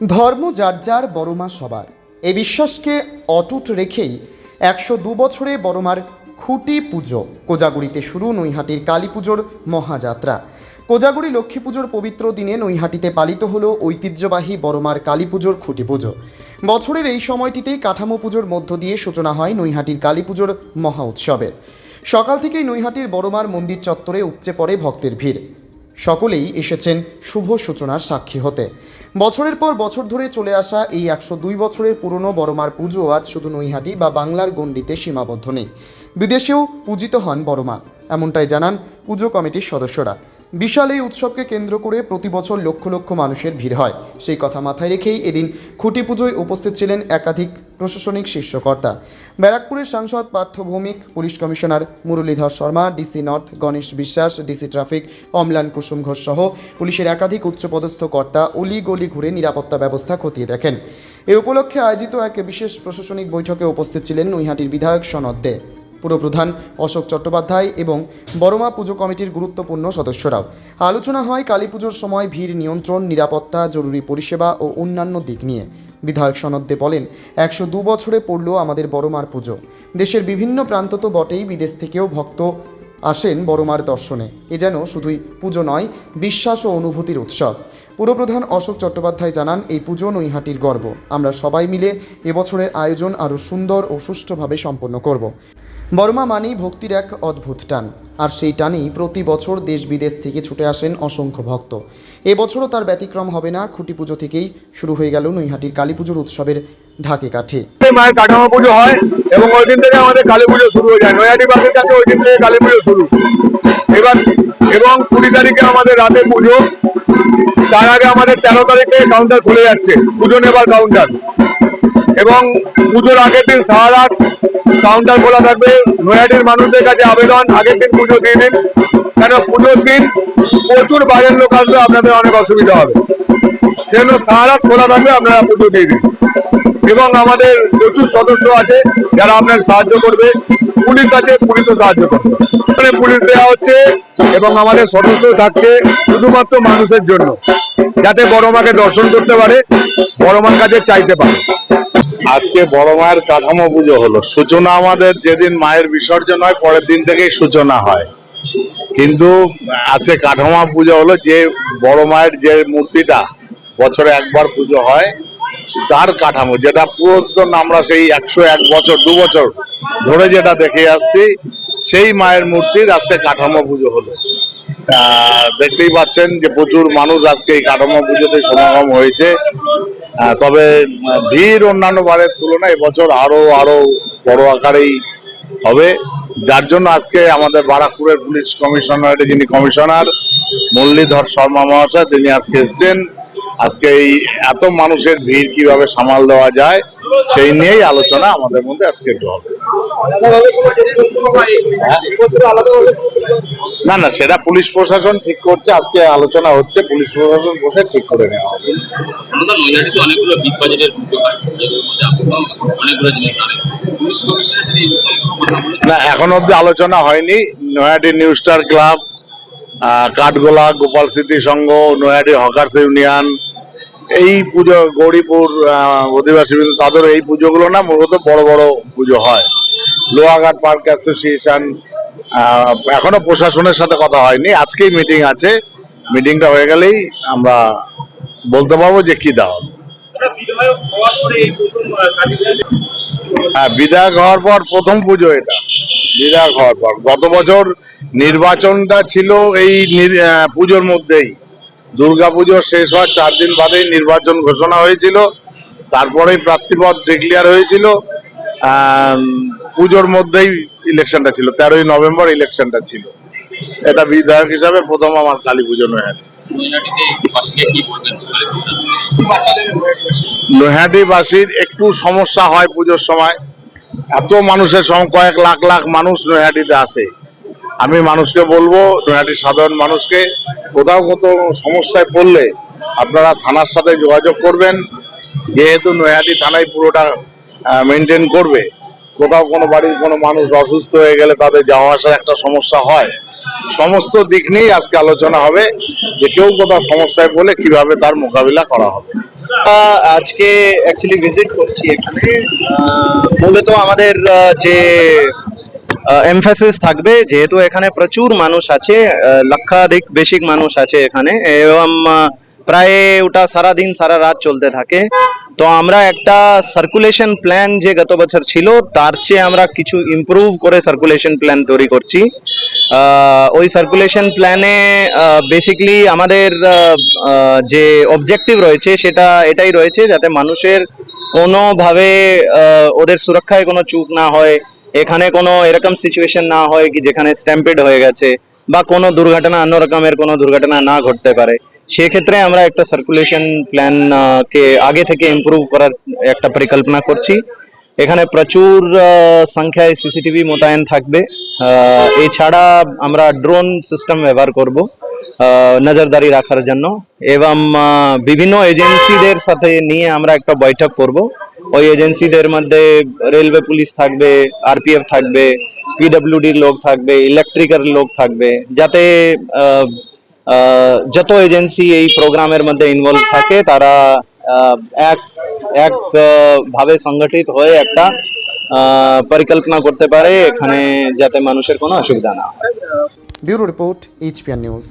ধর্ম যার যার বড়মা সবার। এই বিশ্বাসকে অটুট রেখেই একশো দু বছরে বড়মার খুঁটি পুজো কোজাগুড়িতে শুরু নৈহাটির কালী পুজোর মহাযাত্রা। কোজাগুড়ি লক্ষ্মী পুজোর পবিত্র দিনে নৈহাটিতে পালিত হল ঐতিহ্যবাহী বড়মার কালী পুজোর খুঁটি পুজো। বছরের এই সময়টিতেই কাঠামো পুজোর মধ্য দিয়ে সূচনা হয় নৈহাটির কালী পুজোর মহা উৎসবের। সকাল থেকেই নৈহাটির বড়মার মন্দির চত্বরে উপচে পড়ে ভক্তের ভিড়। সকলেই এসেছেন শুভ সূচনার সাক্ষী হতে। বছরের পর বছর ধরে চলে আসা এই একশো দুই বছরের পুরনো বড়মার পুজো আজ শুধু নৈহাটি বা বাংলার গণ্ডিতে সীমাবদ্ধ নেই। বিদেশেও পূজিত হন বড়মা। এমনটাই জানান পুজো কমিটির সদস্যরা। বিশাল এই উৎসবকে কেন্দ্র করে প্রতি বছর লক্ষ লক্ষ মানুষের ভিড় হয়। সেই কথা মাথায় রেখেই এদিন খুঁটি পুজোয় উপস্থিত ছিলেন একাধিক প্রশাসনিক শীর্ষকর্তা। ব্যারাকপুরের সাংসদ, Partha Bhowmik, police commissioner Muralidhar Sharma, DC north, Ganesh Biswas, DC traffic, Amlan Kusum Ghosh সহ পুলিশের একাধিক উচ্চপদস্থ কর্তা অলি গলি ঘুরে নিরাপত্তা ব্যবস্থা খতিয়ে দেখেন। এ উপলক্ষে আয়োজিত এক বিশেষ প্রশাসনিক বৈঠকে উপস্থিত ছিলেন নৈহাটির বিধায়ক সনদ দে। পুরপ্রধান অশোক চট্টোপাধ্যায় এবং বড়মা পুজো কমিটির গুরুত্বপূর্ণ সদস্যরাও। আলোচনা হয় কালী পুজোর সময় ভিড় নিয়ন্ত্রণ, নিরাপত্তা, জরুরি পরিষেবা ও অন্যান্য দিক নিয়ে। বিধায়ক সনদ্দে বলেন, একশো দু বছরে পড়ল আমাদের বড়মার পুজো। দেশের বিভিন্ন প্রান্ত তো বটেই বিদেশ থেকেও ভক্ত আসেন বড়মার দর্শনে। এ যেন শুধুই পুজো নয়, বিশ্বাস ও অনুভূতির উৎসব। পুরপ্রধান অশোক চট্টোপাধ্যায় জানান, এই পুজো নৈহাটির গর্ব। আমরা সবাই মিলে এবছরের আয়োজন আরও সুন্দর ও সুষ্ঠুভাবে সম্পন্ন করব। বর্মা মানেই ভক্তির এক অদ্ভুত টান। আর সেই টানেই প্রতি বছর দেশ বিদেশ থেকে ছুটে আসেন অসংখ্য ভক্ত। এবছরও তার ব্যতিক্রম হবে না, খুঁটি পুজো থেকেই শুরু হয়ে গেল নৈহাটির কালী পুজোর উৎসবের ঢাকে কাঠে। মায়ের কাঠামো পুজো হয় এবং ওই দিন থেকে আমাদের কালী পুজো শুরু হয়ে যায়। নয়াটিবাসীর কাছে ওই দিন থেকে কালী পুজো শুরু। এবার এবং কুড়ি তারিখে আমাদের রাতে পুজো। তার আগে আমাদের তেরো তারিখে কাউন্টার খুলে যাচ্ছে, পুজো নেবার কাউন্টার এবং পুজোর আগের দিন সারা রাত কাউন্টার খোলা থাকবে। নয়াটির মানুষদের কাছে আবেদন। আগের দিন পুজো দিয়ে দিন। কেন পুজোর দিন প্রচুর বাইরের লোক আসবে, আপনাদের অনেক অসুবিধা হবে। সেজন্য সারা খোলা থাকবে, আপনারা পুজো দিয়ে দিন। এবং আমাদের প্রচুর সদস্য আছে, যারা আপনার সাহায্য করবে। পুলিশ আছে পুলিশও সাহায্য করবে। পুলিশ দেওয়া হচ্ছে, এবং আমাদের সদস্য থাকছে শুধুমাত্র মানুষের জন্য, যাতে বড় মাকে দর্শন করতে পারে, বড় মার কাছে চাইতে পারে। আজকে বড় মায়ের কাঠামো পুজো হলো। সূচনা আমাদের যেদিন মায়ের বিসর্জন হয়, পরের দিন থেকেই সূচনা হয়। কিন্তু আজকে কাঠামো পুজো হলো যে বড় মায়ের যে মূর্তিটা বছরে একবার পুজো হয়, তার কাঠামো। যেটা পুরাতন আমরা সেই একশো এক বছর, দু বছর ধরে যেটা দেখে আসছি, সেই মায়ের মূর্তির আজকে কাঠামো পুজো হলো। দেখতেই পাচ্ছেন যে প্রচুর মানুষ আজকে এই কাঠামো পুজোতে সমাগম হয়েছে। তবে ভিড় অন্যান্য বারের তুলনায় এবছর আরও আরও বড় আকারেই হবে। যার জন্য আজকে আমাদের বারাকপুরের পুলিশ কমিশনারের যিনি কমিশনার, মুরলীধর শর্মা মহাশয়, তিনি আজকে এসছেন। আজকে এই এত মানুষের ভিড় কীভাবে সামাল দেওয়া যায়, সেই নিয়েই আলোচনা আমাদের মধ্যে আজকে একটু হবে। না না সেটা পুলিশ প্রশাসন ঠিক করছে। আজকে আলোচনা হচ্ছে পুলিশ প্রশাসন বসে ঠিক করে নেওয়া হবে। অনেকগুলো বিগ বাজেটের অনেকগুলো জিনিস না এখন অব্দি আলোচনা হয়নি। Nayadi new star club Kathgola Gopal Smriti Sangha নয়াটি hawkers union এই পুজো গৌরীপুর অধিবাসী তাদের এই পুজোগুলো না মূলত বড় বড় পুজো হয়। লোহাঘাট পার্ক অ্যাসোসিয়েশন এখনও প্রশাসনের সাথে কথা হয়নি। আজকেই মিটিং আছে। মিটিংটা হয়ে গেলেই আমরা বলতে পারব যে কি কালী হ্যাঁ বিধায়ক হওয়ার পর প্রথম পুজো এটা। বিধায়ক হওয়ার পর। গত বছর নির্বাচনটা ছিল এই পুজোর মধ্যেই। দুর্গা পুজো শেষ হওয়ার চার দিন বাদেই নির্বাচন ঘোষণা হয়েছিল। তারপরেই প্রার্থীপদ ডিক্লেয়ার হয়েছিল। পুজোর মধ্যেই ইলেকশনটা ছিল, তেরোই নভেম্বর ইলেকশনটা ছিল। এটা বিধায়ক হিসাবে প্রথম আমার কালী পুজো পুজো নৈহাটিবাসীর একটু সমস্যা হয় পুজোর সময়। এত মানুষের সম, কয়েক লাখ লাখ মানুষ নৈহাটিতে আসে। আমি মানুষকে বলব, নৈহাটির সাধারণ মানুষকে, কোথাও কোথাও সমস্যায় পড়লে আপনারা থানার সাথে যোগাযোগ করবেন। যেহেতু নৈহাটি থানায় পুরোটা মেনটেন করবে কোথাও কোনো বাড়ির কোনো মানুষ অসুস্থ হয়ে গেলে তাদের যাওয়া আসার একটা সমস্যা হয়। সমস্ত দিক নিয়েই আজকে আলোচনা হবে যে কেউ কোথাও সমস্যায় বলে কীভাবে তার মোকাবিলা করা হবে। আজকে অ্যাকচুয়ালি ভিজিট করছি এখানে। মূলত আমাদের যে এমফাসিস থাকবে, যেহেতু এখানে প্রচুর মানুষ আছে লক্ষাধিক বেশি মানুষ আছে এখানে। এবং প্রায় ওটা সারা দিন সারা রাত চলতে থাকে। তো আমরা একটা সার্কুলেশন প্ল্যান যে গত বছর ছিল, তার চেয়ে আমরা কিছু ইমপ্রুভ করে সার্কুলেশন প্ল্যান তৈরি করছি। ওই সার্কুলেশন প্ল্যানে বেসিক্যালি আমাদের যে অবজেক্টিভ রয়েছে সেটা এটাই রয়েছে যাতে মানুষের কোনোভাবে ওদের সুরক্ষায় কোনো চুপ না হয়, এখানে কোনো এরকম সিচুয়েশন না হয় কি যেখানে স্ট্যাম্পেড হয়ে গেছে বা কোনো দুর্ঘটনা অন্য রকমের কোনো দুর্ঘটনা না ঘটতে পারে। সেক্ষেত্রে আমরা একটা সার্কুলেশন প্ল্যান কে আগে থেকে ইমপ্রুভ করার একটা পরিকল্পনা করছি। এখানে প্রচুর সংখ্যায় সিসিটিভি মোতায়েন থাকবে। এছাড়া আমরা ড্রোন সিস্টেম ব্যবহার করব নজরদারি রাখার জন্য। এবং বিভিন্ন এজেন্সিদের সাথে নিয়ে আমরা একটা বৈঠক করব। ওই এজেন্সিদের মধ্যে রেলওয়ে পুলিশ থাকবে আরপিএফ থাকবে পিডব্লিউডির লোক থাকবে ইলেকট্রিকের লোক থাকবে, যাতে যত এজেন্সি এই প্রোগ্রামের মধ্যে ইনভলভ থাকে, তারা এক এক ভাবে সংগঠিত হয়ে একটা পরিকল্পনা করতে পারে এখানে যাতে মানুষের কোনো অসুবিধা না ব্যুরো রিপোর্ট এইচপিআর নিউজ।